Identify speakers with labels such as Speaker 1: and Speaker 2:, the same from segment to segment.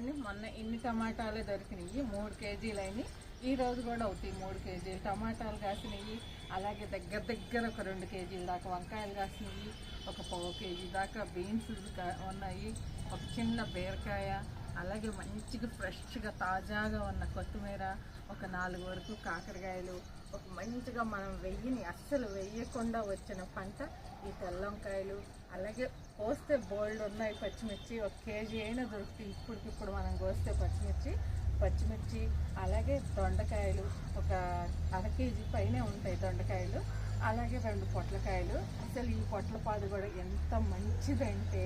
Speaker 1: చూడండి మొన్న ఇన్ని టమాటాలే దొరికినాయి. మూడు కేజీలు అయినాయి. ఈ రోజు కూడా అవుతాయి మూడు కేజీలు. టమాటాలు కాసినవి అలాగే దగ్గర దగ్గర ఒక రెండు కేజీల దాకా వంకాయలు కాసినవి ఒక పావు కేజీ దాకా బీన్స్ ఉన్నాయి. ఒక చిన్న బీరకాయ. అలాగే మంచిగా ఫ్రెష్గా తాజాగా ఉన్న కొత్తిమీర. ఒక నాలుగు వరకు కాకరకాయలు. ఒక మంచిగా మనం వెయ్యిని అస్సలు వెయ్యకుండా వచ్చిన పంట ఈ తెల్లంకాయలు అలాగే కోస్తే బోల్డ్ ఉన్నాయి పచ్చిమిర్చి ఒక కేజీ అయినా దొరుకుతాయి. ఇప్పటికిప్పుడు మనం కోస్తే పచ్చిమిర్చి పచ్చిమిర్చి అలాగే దొండకాయలు ఒక అర కేజీ పైనే ఉంటాయి దొండకాయలు అలాగే రెండు పొట్లకాయలు. అసలు ఈ పొట్లపాదు కూడా ఎంత మంచిదంటే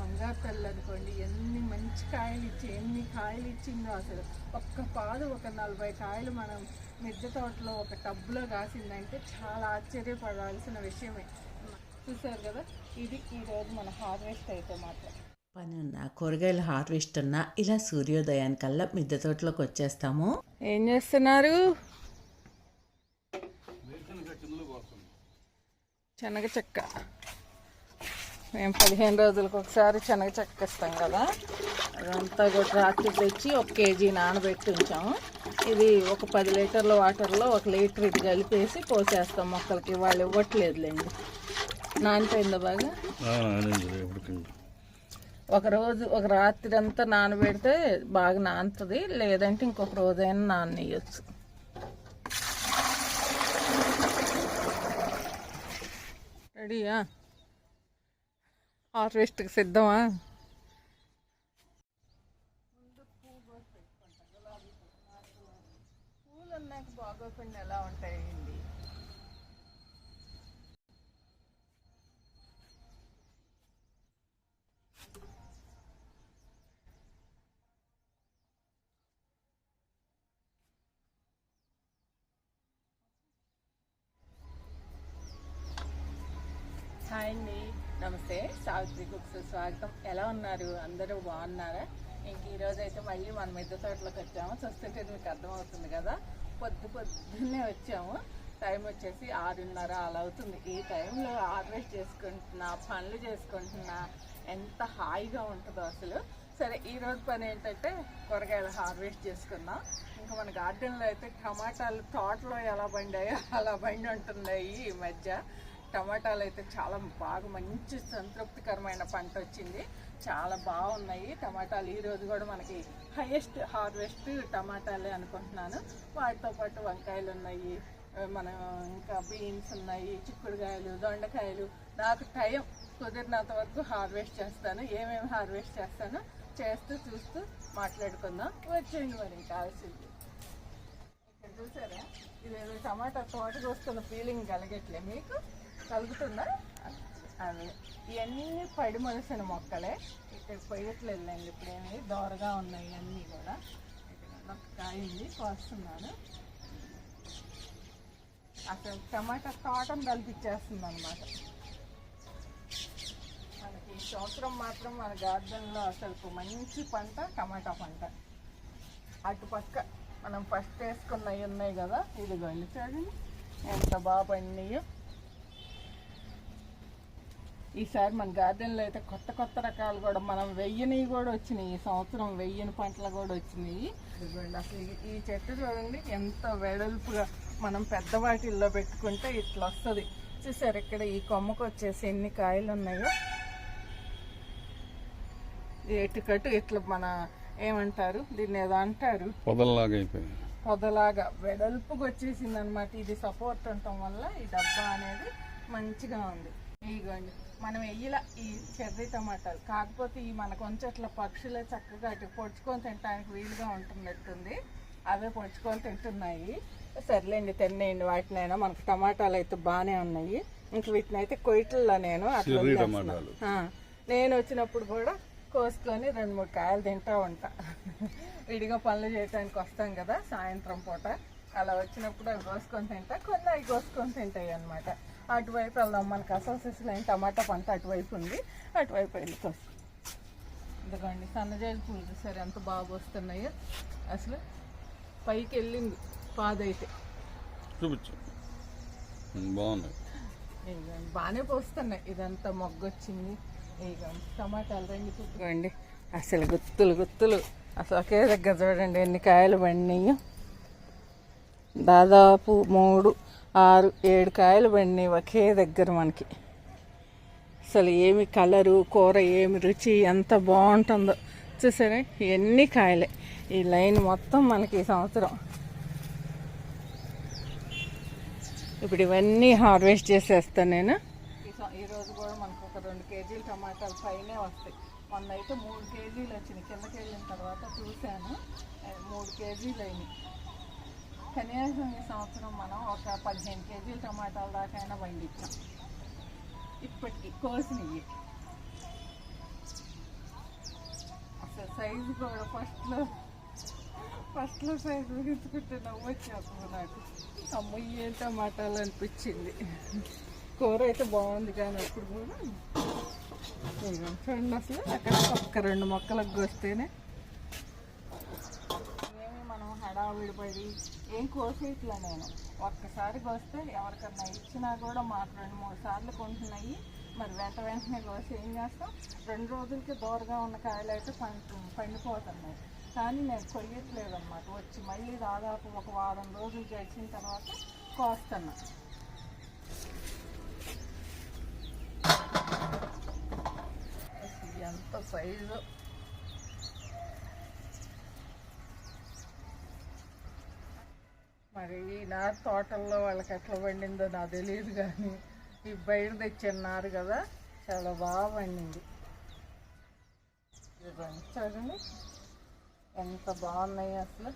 Speaker 1: బంగారు తల్లి అనుకోండి ఎన్ని మంచి కాయలు ఇచ్చి ఎన్ని కాయలు ఇచ్చిందో అసలు. ఒక్క పాదు ఒక నలభై కాయలు మనం మిద్దె తోటలో ఒక టబ్లో కాసిందంటే చాలా ఆశ్చర్యపడాల్సిన విషయమే. చూసారు కదా? ఇది ఈరోజు మన హార్వెస్ట్ అయితే మాత్రం.
Speaker 2: పని ఉన్న కూరగాయల హార్వెస్ట్ ఉన్న ఇలా సూర్యోదయానికల్లా మిద్దె తోటలోకి వచ్చేస్తాము.
Speaker 1: ఏం చేస్తున్నారు? శనగ చెక్క. మేము పదిహేను రోజులకు ఒకసారి శనగ చెక్క ఇస్తాం కదా? అదంతా కూడా రాత్రి తెచ్చి ఒక కేజీ నానబెట్టి ఉంచాము ఇది ఒక పది లీటర్ల వాటర్లో ఒక లీటర్ ఇది కలిపేసి పోసేస్తాం మొక్కలకి. వాళ్ళు ఇవ్వట్లేదులేండి. నానిపోయిందా బాగా? ఒక రోజు ఒక రాత్రి అంతా నానబెడితే బాగా నానుతుంది లేదంటే ఇంకొక రోజైనా నాననియచ్చు. రెడీయా? హార్వెస్ట్కి సిద్ధమా? పూలు బాగోకుండా ఎలా ఉంటాయండి? హాయ్ అండి. నమస్తే. సావిత్రి కుక్స్ స్వాగతం. ఎలా ఉన్నారు? అందరూ బాగున్నారా? ఇంక ఈరోజు అయితే మళ్ళీ మన మిద్ద తోటలోకి వచ్చాము. చూస్తుంటే మీకు అర్థమవుతుంది కదా. పొద్దు పొద్దున్నే వచ్చాము. టైం వచ్చేసి ఆరున్నర అలా అవుతుంది. ఈ టైంలో హార్వెస్ట్ చేసుకుంటున్నా పనులు చేసుకుంటున్నా ఎంత హాయిగా ఉంటుందో అసలు. సరే ఈరోజు పని ఏంటంటే కూరగాయలు హార్వెస్ట్ చేసుకున్నాం ఇంకా మన గార్డెన్లో అయితే టమాటాలు తోటలో ఎలా బండాయో అలా బండి ఉంటున్నాయి ఈ మధ్య. టమాటాలు అయితే చాలా బాగా మంచి సంతృప్తికరమైన పంట వచ్చింది చాలా బాగున్నాయి. టమాటాలు ఈరోజు కూడా మనకి హైయెస్ట్ హార్వెస్ట్ టమాటాలే అనుకుంటున్నాను. వాటితో పాటు వంకాయలు ఉన్నాయి మనం మన ఇంకా బీన్స్ ఉన్నాయి చిక్కుడుకాయలు దొండకాయలు. నాకు టైం కుదిరినంత వరకు హార్వెస్ట్ చేస్తాను. ఏమేమి హార్వెస్ట్ చేస్తానో చేస్తూ చూస్తూ మాట్లాడుకుందాం. వచ్చేయండి మరి కావాల్సింది ఇక్కడ చూసారా? ఇది టమాటా తోటకు వస్తున్న ఫీలింగ్ కలగట్లే మీకు. కలుగుతుందా? అవి ఇవన్నీ పడి మొలిసిన మొక్కలే. ఇక్కడ ఇప్పుడు ఇప్పుడేమి దోరగా ఉన్నాయి అన్నీ కూడా. ఇక్కడ కాయింది కోస్తున్నాను అసలు టమాటా తోటం కల్పించేస్తుంది అనమాట మనకి ఈ సంవత్సరం మాత్రం మన గార్డెన్లో అసలు మంచి పంట టమాటా పంట. అటుపక్క మనం ఫస్ట్ వేసుకున్నవి ఉన్నాయి కదా ఇదిగోండి చూడండి. ఎంత బాగా పండినాయో ఈసారి మన గార్డెన్లో అయితే కొత్త కొత్త రకాలు కూడా మనం వెయ్యనివి కూడా వచ్చినాయి. ఈ సంవత్సరం వెయ్యని పంటలు కూడా వచ్చినాయి. ఇదిగోండి అసలు ఈ- చెట్టు చూడండి ఎంత వెడల్పుగా మనం పెద్ద వాటిల్లో పెట్టుకుంటే ఇట్లా వస్తుంది. చూసారు ఇక్కడ ఈ కొమ్మకు వచ్చేసి ఎన్ని కాయలు ఉన్నాయో. ఎటుకట్టు ఇట్లా మన ఏమంటారు? దీన్ని ఏదో అంటారు?
Speaker 3: అయిపోయింది.
Speaker 1: పొదలాగా వెడల్పుగా వచ్చేసింది అనమాట ఇది సపోర్ట్ ఉండటం వల్ల ఈ డబ్బా అనేది మంచిగా ఉంది. ఇదిగోండి మనం వెయ్యిల ఈ చెర్రీ టమాటాలు. కాకపోతే ఈ మన కొంచెం అట్లా పక్షులే చక్కగా అటు పొడుచుకొని తినడానికి వీలుగా ఉంటున్నట్టుంది. అవే పొడుచుకొని తింటున్నాయి. సర్లేండి తినేయండి వాటినైనా మనకు టమాటాలు అయితే బాగానే ఉన్నాయి. ఇంక వీటిని అయితే కొయ్యట్లో నేను అట్లా నేను వచ్చినప్పుడు కూడా కోసుకొని రెండు మూడు కాయలు తింటా ఉంటా. విడిగా పనులు చేయడానికి వస్తాం కదా సాయంత్రం పూట. అలా వచ్చినప్పుడు అవి కోసుకొని తింటా. కొన్ని అవి కోసుకొని తింటాయి అనమాట అటువైపు వెళ్దాం మనకు అసలు సిసలైన టమాటా పంట అటువైపు ఉంది అటువైపు వెళ్ళి కోసు ఇదిగోండి సన్నజాజి పూలు చూసారు ఎంత బాగా వస్తున్నాయో. అసలు పైకి వెళ్ళింది పాదైతే.
Speaker 3: చూపించు. బాగున్నాయి
Speaker 1: బాగానే పోస్తున్నాయి ఇదంతా మొగ్గొచ్చింది ఇదిగోండి టమాటాలు రెండు ఇదిగోండి అసలు గుత్తులు గుత్తులు. అసలు ఒకే దగ్గర చూడండి ఎన్ని కాయలు పండినాయి. దాదాపు మూడు ఆరు ఏడు కాయలు పండినాయి ఒకే దగ్గర మనకి. అసలు ఏమి కలరు కూర ఏమి రుచి ఎంత బాగుంటుందో. చూసారా? ఎన్ని కాయలే. ఈ లైన్ మొత్తం మనకి ఈ సంవత్సరం. ఇప్పుడు ఇవన్నీ హార్వెస్ట్ చేసేస్తాను నేను. ఈ కూడా మనకు ఒక రెండు కేజీలు టమాటాలు పైనే వస్తాయి. మొన్న అయితే మూడు కేజీలు వచ్చినాయి. కిందకి వెళ్ళిన తర్వాత చూశాను. మూడు కేజీలు అయినాయి. కనీసం ఈ సంవత్సరం మనం ఒక పదిహేను కేజీలు టమాటాల దాకా అయినా పండించాం ఇప్పటికి కోసినవి అసలు సైజు కూడా ఫస్ట్లో ఫస్ట్లో సైజు ఊహించుకుంటే నవ్వు వచ్చేస్తుంది నాకు అమ్మయ్యే టమాటాలు అనిపించింది కూర అయితే బాగుంది కానీ అప్పుడు కూడా చూడండి అసలు అక్కడ ఒక్క రెండు మొక్కలకు వస్తేనే ఏమి మనం హడావిడి పడి ఏం కోసేట్లా నేను? ఒక్కసారి కోస్తే ఎవరికన్నా ఇచ్చినా కూడా మాకు రెండు మూడు సార్లు కొంటున్నాయి. మరి వెంట వెంటనే కోసి ఏం చేస్తాం? రెండు రోజులకి దూరగా ఉన్న కాయలు అయితే పండు పండిపోతున్నాయి. కానీ నేను కొయ్యట్లేదు వచ్చి మళ్ళీ దాదాపు ఒక వారం రోజులు గడిచిన తర్వాత కోస్తున్నా. ఎంత సైజు? మరి ఈ తోటల్లో వాళ్ళకి ఎట్లా పండిందో నాకు తెలియదు కానీ ఈ బయట తెచ్చిన్నారు కదా చాలా బాగా పండింది. ఇదిగోండి చూడండి ఎంత బాగున్నాయి అసలు.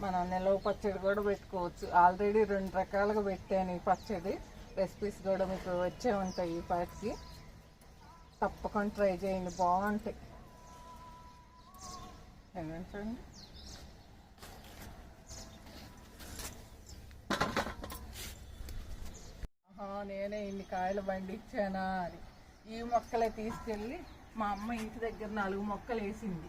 Speaker 1: మనం నిలవ పచ్చడి కూడా పెట్టుకోవచ్చు. ఆల్రెడీ రెండు రకాలుగా పెట్టాను ఈ పచ్చడి. రెసిపీస్ కూడా మీకు వచ్చే ఉంటాయి ఈ పాటికి. తప్పకుండా ట్రై చేయండి బాగుంటాయి. చూడండి. నేనే ఇన్ని కాయలు పండించానా అని. ఈ మొక్కలే తీసుకెళ్ళి మా అమ్మ ఇంటి దగ్గర నాలుగు మొక్కలు వేసింది.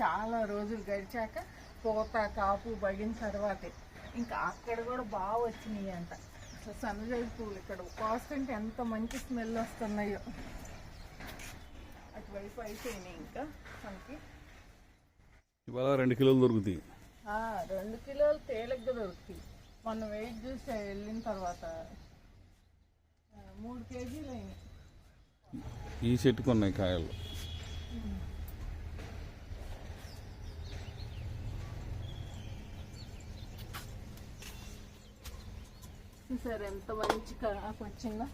Speaker 1: చాలా రోజులు గడిచాక పూత కాపు పడిన తర్వాతే. ఇంకా అక్కడ కూడా బాగా వచ్చినాయి అంట. అసలు సన్నజాజి పూలు ఇక్కడ కాస్తుంటే ఎంత మంచి స్మెల్ వస్తున్నాయో. అటువైపు అయిపోయినాయి ఇంకా మనకి.
Speaker 3: ఇవాళ రెండు కిలోలు దొరుకుతాయి.
Speaker 1: రెండు కిలోలు తేలిగ్గా దొరుకుతాయి. మొన్న వెయిట్ చూసి వెళ్ళిన తర్వాత మూడు కేజీలు అయినాయి.
Speaker 3: ఈ చెట్టుకు ఉన్నాయి కాయలు.
Speaker 1: చూసారు ఎంత మంచి వచ్చిందో?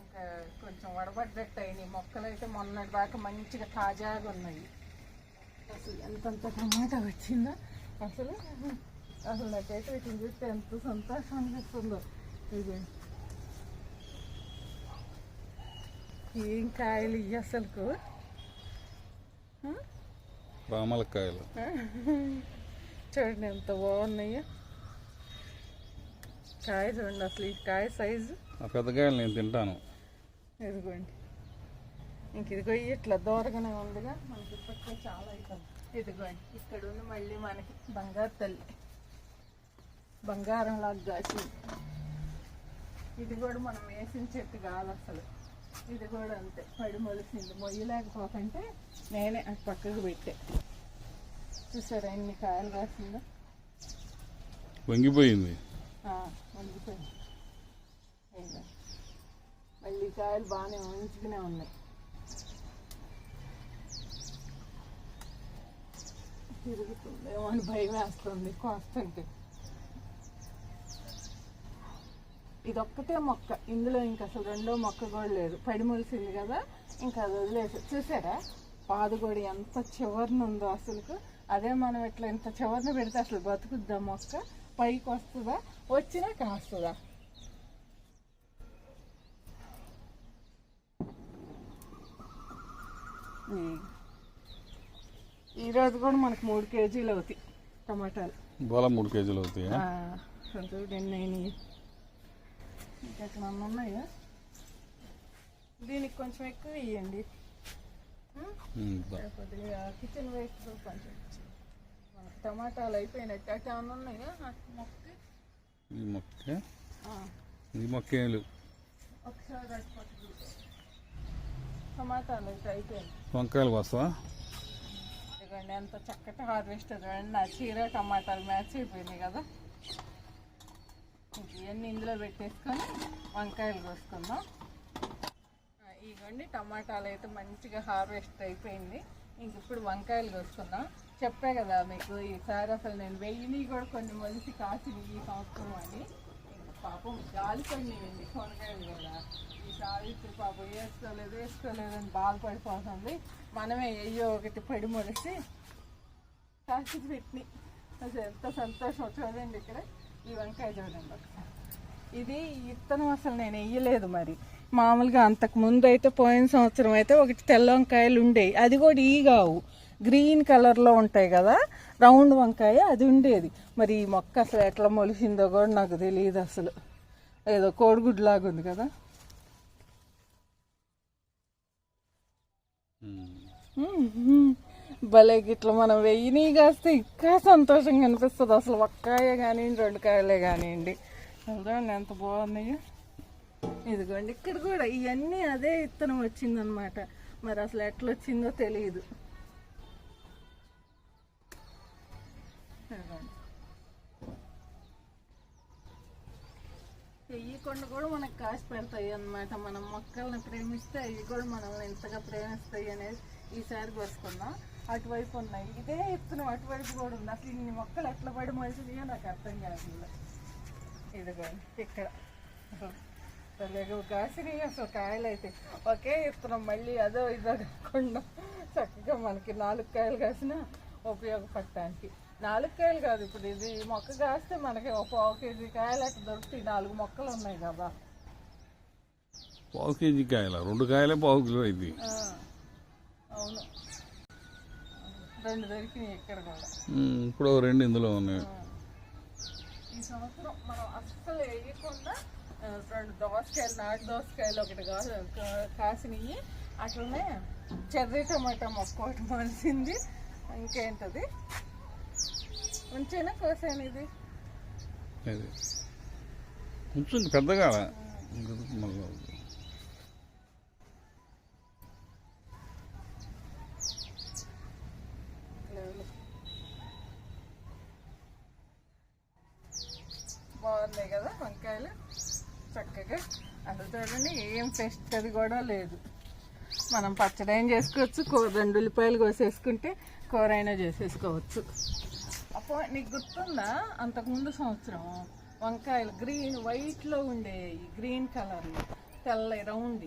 Speaker 1: ఇంకా కొంచెం వడబడ్డట్టు అయినాయి మొక్కలు అయితే మొన్నటి దాకా మంచిగా తాజాగా ఉన్నాయి. అసలు ఎంతంత టమాటా వచ్చిందో అసలు అసలు నాకైతే వీటిని చూస్తే ఎంత సంతోషం అనిపిస్తుందో. ఇది. ఏం కాయలు ఇవి అసలుకు?
Speaker 3: రామల కాయలు
Speaker 1: చూడండి ఎంత బాగున్నాయో. కాయ చూడండి అసలు ఈ కాయ సైజు.
Speaker 3: ఆ పెద్ద కాయలు నేను తింటాను.
Speaker 1: ఇదిగోండి. ఇంక ఇదిగో ఇట్లా దూరగానే ఉందిగా. మనకి ఇప్పటికే చాలా అవుతుంది ఇదిగోండి ఇక్కడ ఉంది మళ్ళీ మనకి బంగారు తల్లి. బంగారం లాగా కాసింది ఇది కూడా మనం వేసిన చెట్టు కాదు అసలు. ఇది కూడా అంతే పడి మొలిసింది. మొయ్యలేకపోతుంటే నేనే అటు పక్కకు పెట్టే. చూసారా ఎన్ని కాయలు కాసిందో?
Speaker 3: వంగిపోయింది.
Speaker 1: ఇదిగో. మళ్ళీ కాయలు బాగానే మంచిగానే ఉన్నాయి. తిరుగుతుందేమో అని భయం వేస్తుంది కోస్తుంటే. ఇదొక్కటే మొక్క. ఇందులో ఇంకా అసలు రెండో మొక్క కూడా లేదు. పడి మొలిసింది కదా ఇంకా అది వదిలేసి చూసారా? పాదుగోడి ఎంత చివరిన ఉందో అసలుకు. అదే మనం ఇట్లా ఇంత చివరిన పెడితే అసలు బతుకుద్దా మొక్క? పైకి వస్తుందా? వచ్చినా కాస్తుందా? ఈరోజు కూడా మనకు మూడు కేజీలు అవుతాయి టమాటాలు.
Speaker 3: మూడు కేజీలు అవుతాయి?
Speaker 1: ఆ, చూడు ఎన్ని అయినాయి ఇంకా ఎక్కడ ఉన్నాయా దీనికి కొంచెం ఎక్కువ ఇవ్వండి కొద్దిగా కిచెన్ వేస్ట్ కొంచెం టమాటాలు అయిపోయినట్టు అటు ఏమైనా ఉన్నాయా? ఆ మొక్కకి
Speaker 3: ఈ మొక్క? ఈ మొక్క ఏం లేవు.
Speaker 1: ఒకసారి టమాటాలు అయితే అయిపోయింది
Speaker 3: వంకాయలకు వస్తావా
Speaker 1: ఇదిగోండి ఎంత చక్కటి హార్వెస్ట్ చూడండి. నా చీర టమాటాలు మ్యాచ్ అయిపోయినాయి కదా. ఇవన్నీ ఇందులో పెట్టేసుకొని వంకాయలు కోసుకుందాం. ఇవ్వండి టమాటాలు అయితే మంచిగా హార్వెస్ట్ అయిపోయింది. ఇంక ఇప్పుడు వంకాయలు కోసుకుందాం. చెప్పే కదా మీకు ఈసారి అసలు నేను వెయ్యిని కూడా కొన్ని మొలిసి కాసింది ఈ సంవత్సరం అని. పాపం గాలి పడినాయండి కొనకాయలు కూడా ఈసారి ఇప్పుడు పాపం వేసుకోలేదు వేసుకోలేదు అని బాధపడిపోతుంది. మనమే అయ్యో ఒకటి పడి మొలిసి కాసి పెట్టినాయి అసలు ఎంత సంతోషం. చూడండి ఇక్కడ ఈ వంకాయ చూడండి ఒకసారి. ఇది ఇత్తనం అసలు నేను వేయలేదు మరి. మామూలుగా అంతకు ముందు అయితే పోయిన సంవత్సరం అయితే ఒకటి తెల్ల వంకాయలు ఉండేవి అది కూడా ఈ కావు. గ్రీన్ కలర్లో ఉంటాయి కదా రౌండ్ వంకాయ అది ఉండేది. మరి ఈ మొక్క అసలు ఎట్లా మొలిసిందో కూడా నాకు తెలియదు అసలు. ఏదో కోడిగుడ్లాగా ఉంది కదా. భలే గిట్ల మనం వెయ్యిని కాస్తే ఇంకా సంతోషంగా అనిపిస్తుంది. అసలు ఒక్కాయే కానివ్వండి రెండు కాయలే కానివ్వండి. చూడండి ఎంత బాగున్నాయో? ఇదిగోండి ఇక్కడ కూడా ఇవన్నీ అదే ఇత్తనం వచ్చిందనమాట. మరి అసలు ఎట్లా వచ్చిందో తెలియదు ఇదిగోండి. కొండ కూడా మనకు కాసి పెడతాయి అన్నమాట. మనం మొక్కల్ని ప్రేమిస్తే అవి కూడా మనల్ని ఎంతగా ప్రేమిస్తాయి అనేది ఈసారి కోసుకుందాం. అటువైపు ఉన్నాయి. ఇదే ఇత్తనం అటువైపు కూడా ఉంది. అసలు ఇన్ని మొక్కలు ఎట్లా పడి మనిషినాయో నాకు అర్థం కాదు ఇదిగోండి ఇక్కడ. కాసినాయి అసలు కాయలు అయితే. ఒకే ఇస్తున్నాం మళ్ళీ అదో ఇదో కాకుండా చక్కగా మనకి నాలుగు కాయలు కాసినా ఉపయోగపడటానికి. నాలుగు కాయలు కాదు ఇప్పుడు ఇది మొక్క కాస్తే మనకి ఒక పావు కేజీ కాయలు అట్లా దొరుకుతాయి నాలుగు మొక్కలు ఉన్నాయి కదా.
Speaker 3: పావు కేజీ కాయల? రెండు కాయలే పావు కిలో అయింది
Speaker 1: అవును. రెండు దొరికినాయి ఇక్కడ కూడా.
Speaker 3: ఇప్పుడు రెండు ఇందులో ఉన్నాయి.
Speaker 1: ఈ సంవత్సరం మనం అస్సలు వేయకుండా రెండు దోసకాయలు నాటు దోసకాయలు ఒకటి కా- కాసినవి అట్లనే చెర్రీ టమాటా మొక్క ఒకటి మలిసింది. ఇంకేంటది? ఉంచేనా కోసాను ఇది?
Speaker 3: కొంచెం పెద్దగా మళ్ళీ
Speaker 1: లేవులే. బాగున్నాయి కదా వంకాయలు. చక్కగా అసలు చూడండి ఏం టెస్ట్ అది కూడా లేదు. మనం పచ్చడి ఏం చేసుకోవచ్చు? రెండు ఉల్లిపాయలు కోసేసుకుంటే కూర అయినా చేసేసుకోవచ్చు. అప్పుడు నీకు గుర్తుందా? అంతకుముందు సంవత్సరం వంకాయలు గ్రీన్ వైట్లో ఉండేవి గ్రీన్ కలర్లో తెల్ల రౌండ్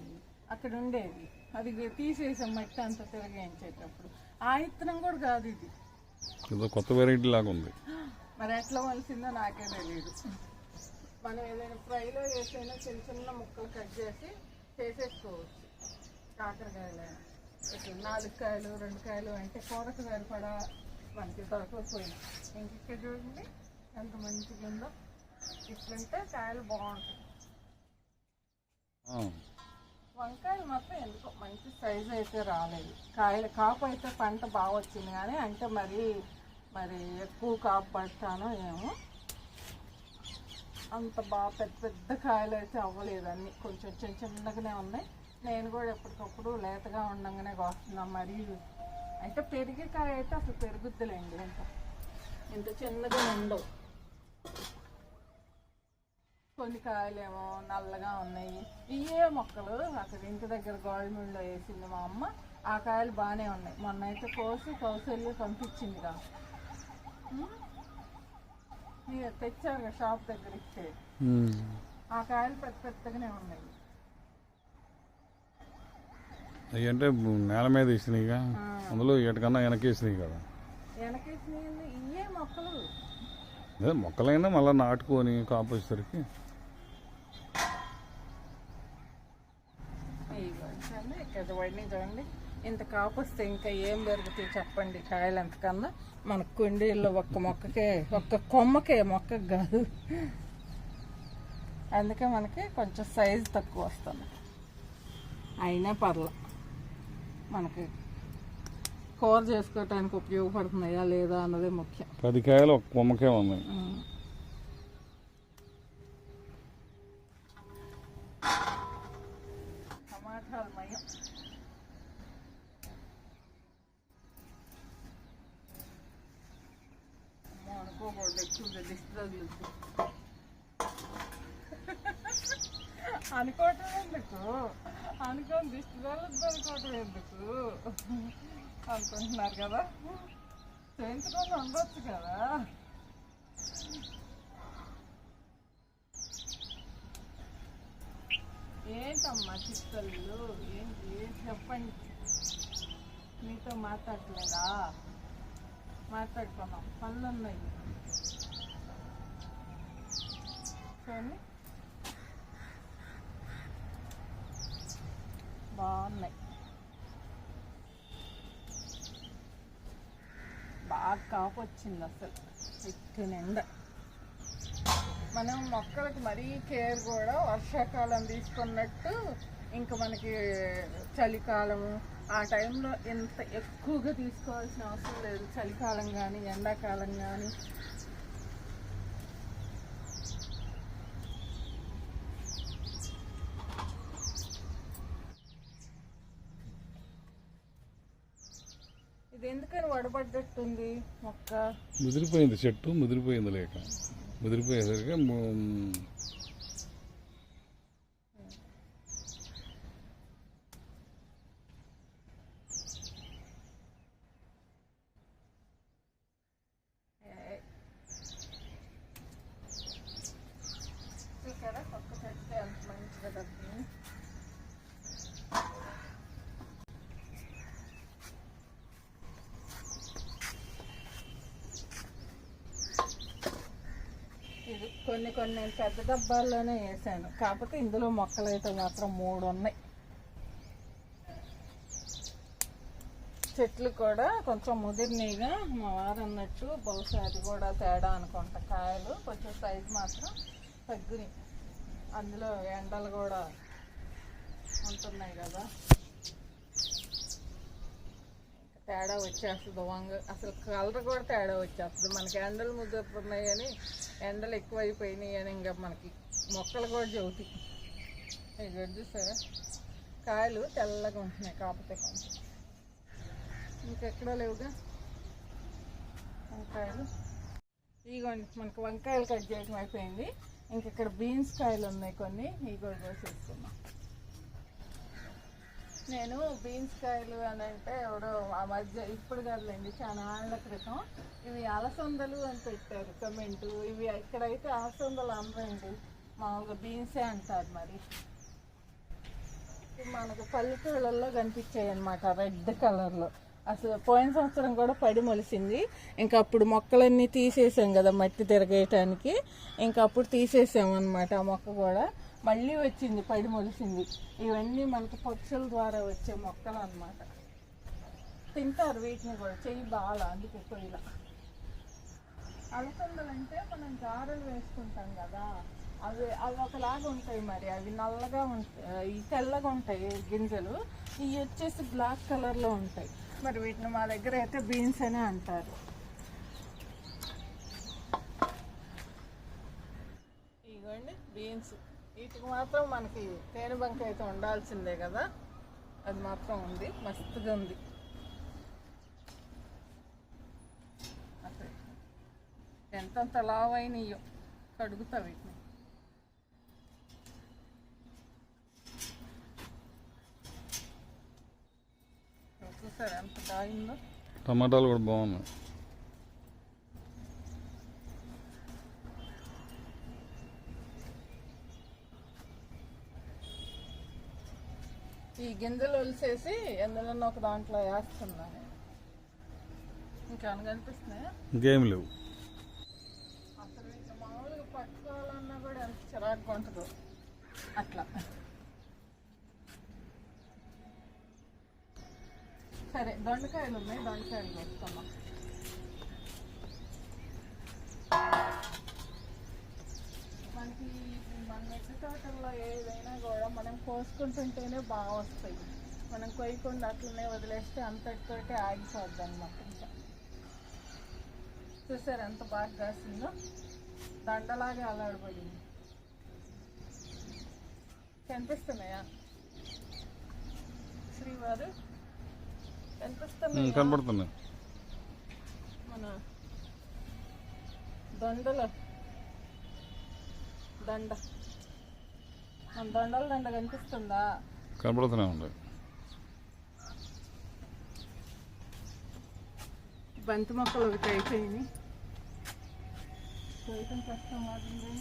Speaker 1: అక్కడ ఉండేవి. అది తీసేసాం మట్టి అంతా తిరగేయించేటప్పుడు. ఆ ఇత్తనం కూడా కాదు ఇది.
Speaker 3: కొత్త వెరైటీ లాగా ఉంది.
Speaker 1: మరి ఎట్లా వలసిందో నాకే తెలియదు మనం ఏదైనా ఫ్రైలో వేసైనా చిన్న చిన్న ముక్కలు కట్ చేసి చేసేసుకోవచ్చు. కాకరకాయలు ఇట్లా నాలుగు కాయలు రెండు కాయలు అంటే కూరకు సరిపడా మనకి దొరకకపోయినా ఇంక ఇక్కడ చూడండి ఎంత మంచిగా ఉందో. ఇట్లుంటే కాయలు బాగుంటాయి.
Speaker 3: ఆ,
Speaker 1: వంకాయలు మాత్రం ఎందుకో మంచి సైజు అయితే రాలేదు. కాయలు కాపు అయితే పంట బాగా వచ్చింది కానీ అంటే మరి మరి ఎక్కువ కాపు ఏమో. అంత బాగా పెద్ద పెద్ద కాయలు అయితే అవ్వలేదు అన్ని. కొంచెం చిన్న చిన్నగానే ఉన్నాయి. నేను కూడా ఎప్పటికప్పుడు లేతగా ఉండగానే కోస్తున్నాం మరి. అయితే పెరిగే కాయ అయితే అసలు పెరుగుద్దులేండి ఇంత ఇంత చిన్నగా ఉండవు. కొన్ని కాయలేమో నల్లగా ఉన్నాయి. ఇవే మొక్కలు అక్కడ ఇంటి దగ్గర గోల్డ్ వేసింది మా అమ్మ. ఆ కాయలు బాగానే ఉన్నాయి. మొన్న అయితే కోసి కౌసల్లి పంపించింది తెచ్చారు షాప్ దగ్గర ఇచ్చే
Speaker 3: ఉమ్.
Speaker 1: ఆ కాయలు పెద్ద పెద్దగానే ఉన్నాయి.
Speaker 3: అవి అంటే నేల మీద వేసినాయిగా అందులో ఎటుకన్నా వెనకేసినాయి కదా.
Speaker 1: వెనకేసినాయి ఇవే మొక్కలు.
Speaker 3: అదే మొక్కలైనా మళ్ళీ నాటుకొని కాపు వచ్చేసరికి
Speaker 1: ఇదిగో చూడండి ఇక్కడ పడినాయి చూడండి. ఇంత కాపు వస్తే ఇంకా ఏం పెరుగుతాయి చెప్పండి కాయలు ఎంతకన్నా? మన కుండీల్లో ఒక్క మొక్కకే ఒక్క కొమ్మకే మొక్కకి కాదు. అందుకే మనకి కొంచెం సైజు తక్కువ వస్తుంది. అయినా పర్ల. మనకి కూర చేసుకోవటానికి ఉపయోగపడుతున్నాయా లేదా అన్నదే ముఖ్యం.
Speaker 3: పది కాయలు ఒక కొమ్మకే ఉన్నాయి.
Speaker 1: ఉండొచ్చు కదా ఏంటమ్మా చిత్తలు ఏంటి చెప్పండి? మీతో మాట్లాడలేదా మాట్లాడుకున్నాం పనులు ఉన్నాయి చూడండి బాగున్నాయి. నాకు కాపు వచ్చింది అసలు. చెట్టు నిండా. మనం మొక్కలకు మరీ కేర్ కూడా వర్షాకాలం తీసుకున్నట్టు ఇంకా మనకి చలికాలము ఆ టైంలో ఎంత ఎక్కువగా తీసుకోవాల్సిన అవసరం లేదు. చలికాలం కానీ ఎండాకాలం కానీ ఇది ఎందుకని వడబడ్డట్టుంది మొక్క?
Speaker 3: ముదిరిపోయింది చెట్టు ముదిరిపోయింది లేక. ముదిరిపోయేసరికి ము-
Speaker 1: ఏ- చూసారా ఒక్క చెట్టు ఎంత మంచిగా తగ్గింది ఇది కొన్ని కొన్ని నేను పెద్ద డబ్బాల్లోనే వేసాను. కాకపోతే ఇందులో మొక్కలు అయితే మాత్రం మూడు ఉన్నాయి చెట్లు కూడా కొంచెం ముదిరినీగా మా వారు అన్నట్టు బహుశా అది కూడా తేడా అనుకుంటా. కాయలు కొంచెం సైజు మాత్రం తగ్గుని అందులో ఎండలు కూడా ఉంటున్నాయి కదా. తేడా వచ్చేస్తుంది వంగ అసలు కలర్ కూడా తేడా వచ్చేస్తుంది. మనకి ఎండలు ముదురుతున్నాయి అని ఎండలు ఎక్కువైపోయినాయి అని ఇంకా మనకి మొక్కలు కూడా చెబుతాయి ఇక చూసారా? కాయలు తెల్లగా ఉంటున్నాయి కాకపోతే కొంచెం. ఇంకెక్కడో లేవుగా? వంకాయలు. ఇదిగోండి మనకు వంకాయలు కట్ చేయడం అయిపోయింది. ఇంక ఇక్కడ బీన్స్ కాయలు ఉన్నాయి కొన్ని ఇవి కూడా కోసేసుకున్నాం నేను బీన్స్ కాయలు అని అంటే ఎవడో ఆ మధ్య ఇప్పుడు కాదులేండి చాలా ఆళ్ళ క్రితం. ఇవి అలసందలు అని పెట్టారు కమెంట్ ఇవి ఇక్కడైతే అలసందలు అనరండి మామూలుగా బీన్సే అంటారు మరి. మనకు పల్లెటూళ్ళల్లో కనిపించాయి అనమాట రెడ్ కలర్లో. అసలు పోయిన సంవత్సరం కూడా పడి మొలిసింది. ఇంకా అప్పుడు మొక్కలన్నీ తీసేసాం కదా మట్టి తిరగేయటానికి. ఇంకా అప్పుడు తీసేసాం అనమాట ఆ మొక్క కూడా. మళ్ళీ వచ్చింది పడి మొలిసింది. ఇవన్నీ మనకు పక్షుల ద్వారా వచ్చే మొక్కలు అన్నమాట. తింటారు వీటిని కూడా చెయ్యి బాగా అందుకే పొయ్యిలా అలసందలంటే మనం గారెలు వేసుకుంటాం కదా అవి అవి ఒకలాగా ఉంటాయి మరి. అవి నల్లగా ఉంటాయి ఈ తెల్లగా ఉంటాయి గింజలు. ఇవి వచ్చేసి బ్లాక్ కలర్లో ఉంటాయి. మరి వీటిని మా దగ్గర అయితే బీన్స్ అనే అంటారు. ఇదిగోండి బీన్స్. వీటికి మాత్రం మనకి తేనె బంక అయితే ఉండాల్సిందే కదా. అది మాత్రం ఉంది. మస్తుగా ఉంది. ఎంతంత లావైనయో కడుగుతా వీటిని. చూసారు ఎంత దాగిందో
Speaker 3: టమాటాలు కూడా బాగున్నాయి.
Speaker 1: గింజలు ఒలిసేసి ఎందులో ఒక దాంట్లో వేస్తున్నాను ఇంకా కనిపిస్తున్నాయా
Speaker 3: ఇంకేం లేవు.
Speaker 1: అసలు మామూలుగా పట్టుకోవాలన్నా కూడా ఎంత చిరాకుగా ఉంటుందో. అట్లా. సరే దొండకాయలు ఉన్నాయి. దొండకాయలు వేసుకున్నాం మనకి మన మిద్దె తోటల్లో ఏదైనా కూడా మనం కోసుకుంటుంటేనే బాగా వస్తాయి. మనం కొయ్యకుండా అట్లనే వదిలేస్తే అంతటితోటి ఆగిపోద్ది అనమాట ఇంకా. చూసారు ఎంత బాగా కాసిందో? దండలాగా అలాడబడింది కనిపిస్తున్నాయా? శ్రీవారు కనిపిస్తున్నాయా?
Speaker 3: కనపడుతున్నాయి
Speaker 1: మన దొండలు. దండ. దొండల దండ కనిపిస్తుందా?
Speaker 3: కనపడుతూనే ఉంది.
Speaker 1: బంతి మొక్కలు ఒకటి అయిపోయింది కోయటం కష్టం అవుతుంది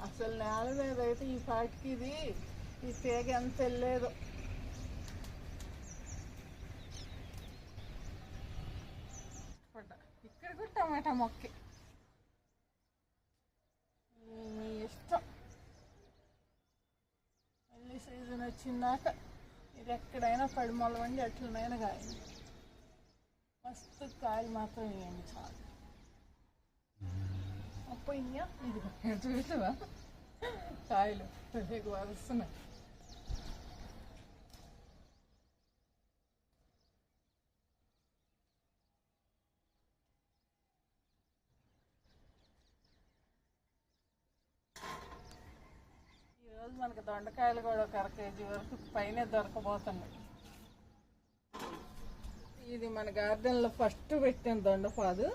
Speaker 1: అసలు నేల మీద అయితే ఈ పాటికి ఇది ఈ తీగ ఎంత వెళ్ళలేదు ఇక్కడ కూడా టమాటా మొక్కే మీ- మీ ఇష్టం మళ్ళీ సీజన్ వచ్చిందాక ఇది ఎక్కడైనా పడి మొలవండి ఎట్లనైనా కాయండి మస్తు కాయలు మాత్రం ఇవ్వండి చాలు అప్పుడు ఇంకా ఇది చూసావా కాయలు మీకు వస్తున్నాయి ఈరోజు మనకి దొండకాయలు కూడా ఒక అర కేజీ వరకు పైన దొరకబోతున్నాయి. ఇది మన గార్డెన్లో ఫస్ట్ పెట్టిన దొండపాదు.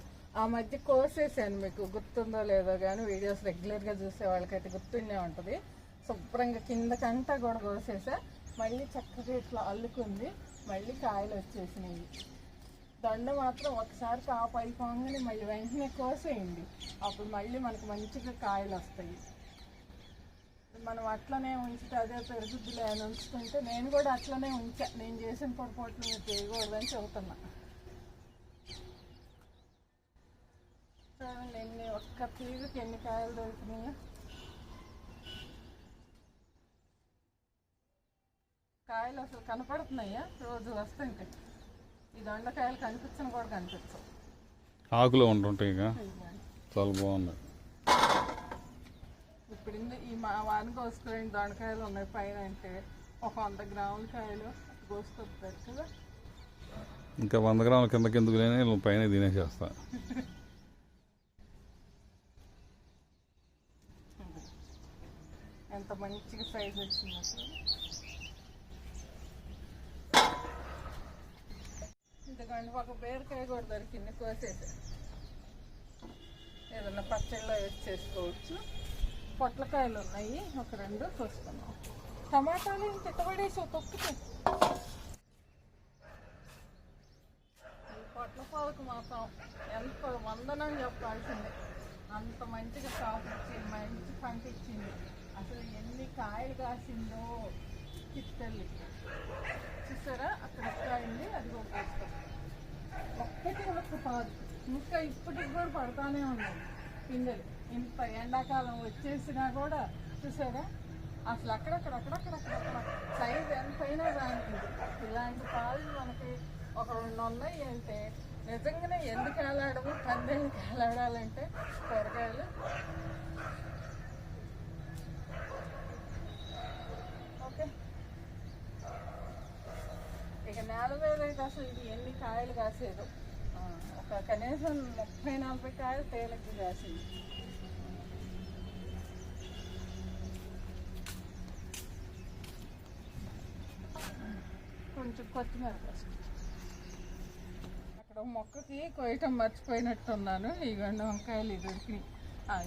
Speaker 1: ఆ మధ్య కోసేసాను మీకు గుర్తుందో లేదో కానీ వీడియోస్ రెగ్యులర్గా చూసే వాళ్ళకైతే గుర్తుండే ఉంటుంది. శుభ్రంగా కిందకంతా కూడా కోసేసా. మళ్ళీ చక్కగా ఇట్లా అల్లుకుంది. మళ్ళీ కాయలు వచ్చేసినాయి. దొండ మాత్రం ఒకసారి కాపు అయిపోగానే మళ్ళీ వెంటనే కోసేయండి. అప్పుడు మళ్ళీ మనకు మంచిగా కాయలు వస్తాయి. మనం అట్లనే ఉంచితే అదే పెరుగుద్దిలే అని ఉంచుకుంటే నేను కూడా అట్లనే ఉంచా. నేను చేసిన పొరపాట్లు మీరు చేయకూడదని చెబుతున్నా. చూడండి ఎన్ని ఒక్క తీగకి ఎన్ని కాయలు దొరికినాయో. కాయలు అసలు కనపడుతున్నాయా? రోజు వస్తుంటే. ఈ దొండకాయలు కనిపించని కూడా కనిపించవు.
Speaker 3: ఆకులో ఉంటుంటాయి ఇక. చాలా బాగుంది
Speaker 1: ఇప్పుడు ఈ మా వాన కోసుకుని దొండకాయలు ఉన్నాయి పైన అంటే ఒక వంద గ్రాముల కాయలు కోసుకొస్తారు కదా
Speaker 3: ఇంకా వంద గ్రాముల కింద కిందకు లేని పైన తినేసేస్తా.
Speaker 1: ఎంత మంచిగా సైజ్ వచ్చింది అసలు ఇదిగోండి ఒక బీరకాయ కూడా దొరికింది కోసేసి. ఏదన్నా పచ్చళ్ళలో వేసి చేసుకోవచ్చు. పొట్లకాయలు ఉన్నాయి. ఒక రెండు చూసుకున్నాం టమాటాలు తిట్టబడేసి ఇట్టబడేసి తొక్కుతే. ఈ పొట్లపాలకు మాత్రం ఎంత వందనం చెప్పాల్సిందే. అంత మంచిగా కాపు ఇచ్చి మంచి పంట ఇచ్చింది. అసలు ఎన్ని కాయలు కాసిందో చిత్తల్లి. చూసారా? అక్కడ ఎక్కడ అది కూడా ఒక్కటి ఒక్క పాదు ఇంకా ఇప్పటికి కూడా పడతానే ఉన్నాయి పిందెలు. ఇంత ఎండాకాలం వచ్చేసినా కూడా చూసారా? అసలు అక్కడక్కడ అక్కడక్కడక్కడక్కడ సైజ్ ఎంతైనా రానిది ఇలాంటి పాలు మనకి ఒక రెండు ఉన్నాయి అంటే నిజంగానే ఎందుకు వేలాడము పందేళ్ళు కాలాడాలంటే కూరగాయలు. ఓకే. ఇక నేల మీద అయితే అసలు ఇది ఎన్ని కాయలు కాసేదో. ఒక కనీసం ముప్పై నలభై కాయలు తేలిగ్గా కాసింది. కొంచెం కొత్తిమీర అక్కడ మొక్కకి కొయ్యటం మర్చిపోయినట్టున్నాను. ఇవన్నీ వంకాయలు ఇది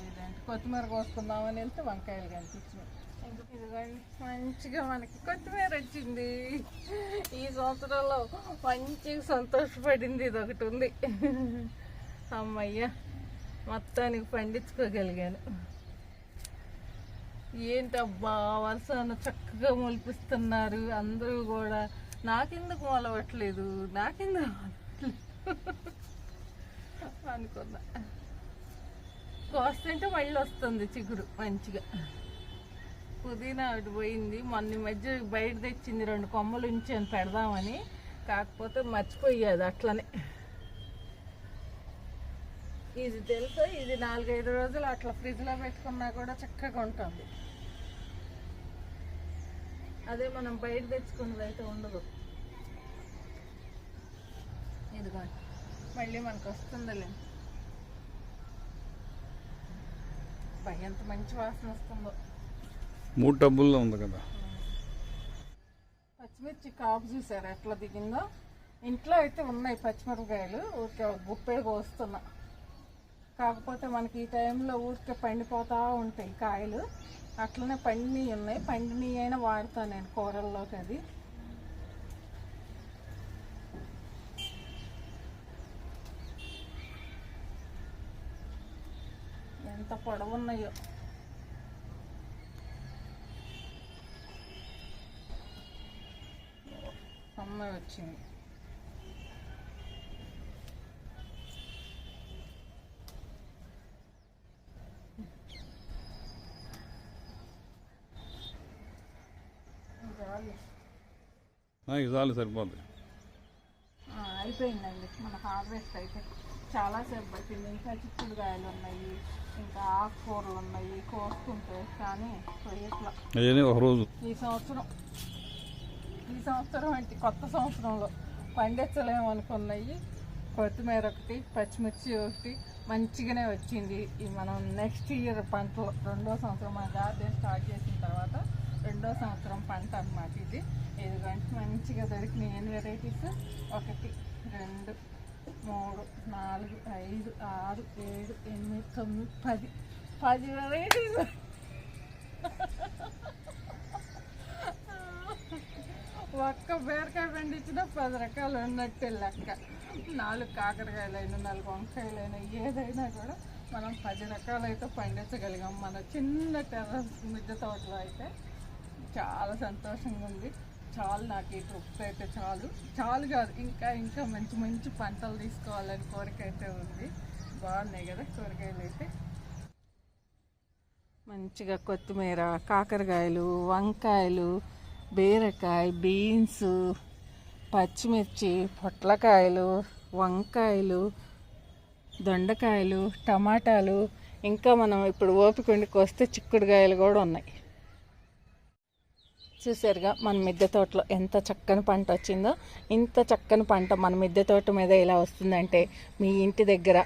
Speaker 1: ఇదేంటి? కొత్తిమీర కోసుకుందామని వెళ్తే వంకాయలు కనిపించినాయి. ఇదిగోండి మంచిగా మనకి కొత్తిమీర వచ్చింది. ఈ సంవత్సరంలో మంచిగా సంతోషపడింది ఇది ఒకటి ఉంది. అమ్మయ్య మొత్తానికి పండించుకోగలిగాను. ఏంటబ్బా? వర్షాన్ని చక్కగా మొలిపిస్తున్నారు. అందరూ కూడా నాకెందుకు మొలవట్లేదు నాకెందుకు అనుకున్నా. కోస్తుంటే మళ్ళీ వస్తుంది చిగురు మంచిగా. పుదీనా ఒకటి పోయింది. మొన్న ఈ మధ్య బయట తెచ్చింది రెండు కొమ్మలు ఉంచాను పెడదామని. కాకపోతే మర్చిపోయేది అట్లనే. ఇది తెలుసా? ఇది నాలుగైదు రోజులు అట్లా ఫ్రిడ్జ్లో పెట్టుకున్నా కూడా చక్కగా ఉంటుంది. అదే మనం బయట తెచ్చుకున్నది అయితే ఉండదు. మళ్ళీ మనకు వస్తుందిలే. ఎంత మంచి వాసన వస్తుందో.
Speaker 3: మూడు టబ్బుల్లో ఉంది కదా.
Speaker 1: పచ్చి పచ్చిమిర్చి కాపు చూసారు ఎట్లా దిగిందో? ఇంట్లో అయితే ఉన్నాయి పచ్చిమిరపకాయలు ఒక గుప్పే కోస్తున్నా. కాకపోతే మనకి ఈ టైంలో ఊరికే పండిపోతూ ఉంటాయి కాయలు. అట్లనే పండినవి ఉన్నాయి. పండినవి అయినా వాడతాను నేను కూరల్లోకి అది ఎంత పొడవున్నాయో. అమ్మ వచ్చింది.
Speaker 3: ఇది చాలు సరిపోద్ది.
Speaker 1: ఆ, అయిపోయిందండి. మన హార్వెస్ట్ అయితే చాలాసేపు పట్టింది ఇంకా చిక్కుడుకాయలు ఉన్నాయి ఇంకా ఆకుకూరలు ఉన్నాయి కోసుకుంటే కానీ పోయేట్లా
Speaker 3: అవన్నీ ఒక రోజు.
Speaker 1: ఈ సంవత్సరం ఈ సంవత్సరం అంటే కొత్త సంవత్సరంలో పండించలేము అనుకున్నాయి కొత్తిమీర ఒకటి పచ్చిమిర్చి ఒకటి మంచిగానే వచ్చింది. ఈ మనం నెక్స్ట్ ఇయర్ పంటలు రెండో సంవత్సరం మన గార్డెన్ స్టార్ట్ చేసిన తర్వాత రెండో సంవత్సరం పంట అనమాట ఇది. ఇదిగంటే మంచిగా దొరికినాయి. ఎన్ని వెరైటీస్ ఒకటి రెండు మూడు నాలుగు ఐదు ఆరు ఏడు ఎనిమిది తొమ్మిది పది. పది వెరైటీస్ ఒక్క బీరకాయ పండించిన పది రకాలు ఉన్నట్టే లెక్క. నాలుగు కాకరకాయలైనా నాలుగు వంకాయలైనా ఏదైనా కూడా మనం పది రకాలైతే పండించగలిగాం. మన చిన్న టెర్రస్ మిద్దె తోటలో అయితే. చాలా సంతోషంగా ఉంది. చాలు నాకు ఈ ట్రిప్ అయితే చాలు. చాలు కాదు ఇంకా ఇంకా మంచి మంచి పంటలు తీసుకోవాలని కోరిక అయితే ఉంది. బాగున్నాయి కదా కూరగాయలు అయితే. మంచిగా కొత్తిమీర కాకరకాయలు వంకాయలు బీరకాయ బీన్స్ పచ్చిమిర్చి పొట్లకాయలు వంకాయలు దొండకాయలు టమాటాలు. ఇంకా మనం ఇప్పుడు ఓపిక ఉండి చిక్కుడుకాయలు కూడా ఉన్నాయి. చూసారుగా మన మిద్దె తోటలో ఎంత చక్కని పంట వచ్చిందో ఇంత చక్కని పంట మన మిద్దె తోట మీద ఎలా వస్తుందంటే మీ ఇంటి దగ్గర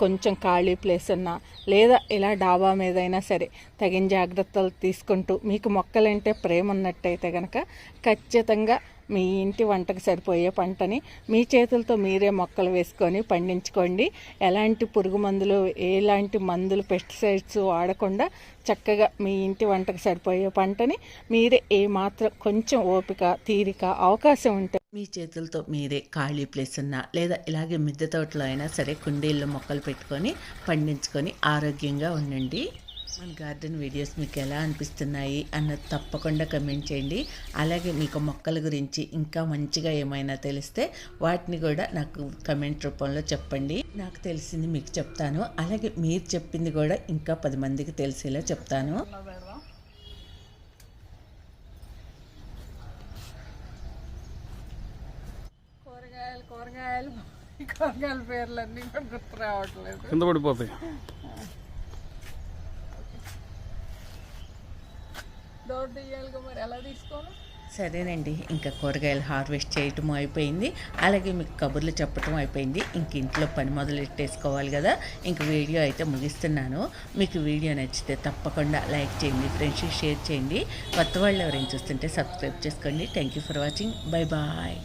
Speaker 1: కొంచెం ఖాళీ ప్లేస్ ఉన్నా లేదా ఇలా డాబా మీద అయినా సరే తగిన జాగ్రత్తలు తీసుకుంటూ మీకు మొక్కలంటే ప్రేమ ఉన్నట్టయితే కనుక ఖచ్చితంగా మీ ఇంటి వంటకు సరిపోయే పంటని మీ చేతులతో మీరే మొక్కలు వేసుకొని పండించుకోండి. ఎలాంటి పురుగు మందులు ఎలాంటి మందులు పెస్టిసైడ్స్ వాడకుండా చక్కగా మీ ఇంటి వంటకు సరిపోయే పంటని మీరే ఏ మాత్రం కొంచెం ఓపిక తీరిక అవకాశం ఉంటే
Speaker 2: మీ చేతులతో మీరే ఖాళీ ప్లేస్ ఉన్నా లేదా ఇలాగే మిద్దె తోటలో అయినా సరే కుండీల్లో మొక్కలు పెట్టుకొని పండించుకొని ఆరోగ్యంగా ఉండండి. మన గార్డెన్ వీడియోస్ మీకు ఎలా అనిపిస్తున్నాయి అన్నది తప్పకుండా కమెంట్ చేయండి. అలాగే మీకు మొక్కల గురించి ఇంకా మంచిగా ఏమైనా తెలిస్తే వాటిని కూడా నాకు కమెంట్ రూపంలో చెప్పండి. నాకు తెలిసింది మీకు చెప్తాను. అలాగే మీరు చెప్పింది కూడా ఇంకా పది మందికి తెలిసేలా చెప్తాను.
Speaker 1: కూరగాయలు కూరగాయలు కూరగాయల పేర్లన్నీ గుర్తు రావట్లేదు.
Speaker 3: కింద పడిపోతాయి.
Speaker 1: డోర్ తీయాలిగా మరి ఎలా తీసుకోను?
Speaker 2: సరేనండి ఇంకా కూరగాయలు హార్వెస్ట్ చేయటం అయిపోయింది అలాగే మీకు కబుర్లు చెప్పటం అయిపోయింది ఇంక ఇంట్లో పని మొదలెట్టేసుకోవాలి కదా ఇంక వీడియో అయితే ముగిస్తున్నాను. మీకు వీడియో నచ్చితే తప్పకుండా లైక్ చేయండి ఫ్రెండ్స్కి షేర్ చేయండి. కొత్త వాళ్ళు ఎవరైనా చూస్తుంటే సబ్స్క్రైబ్ చేసుకోండి. Thank you for watching bye bye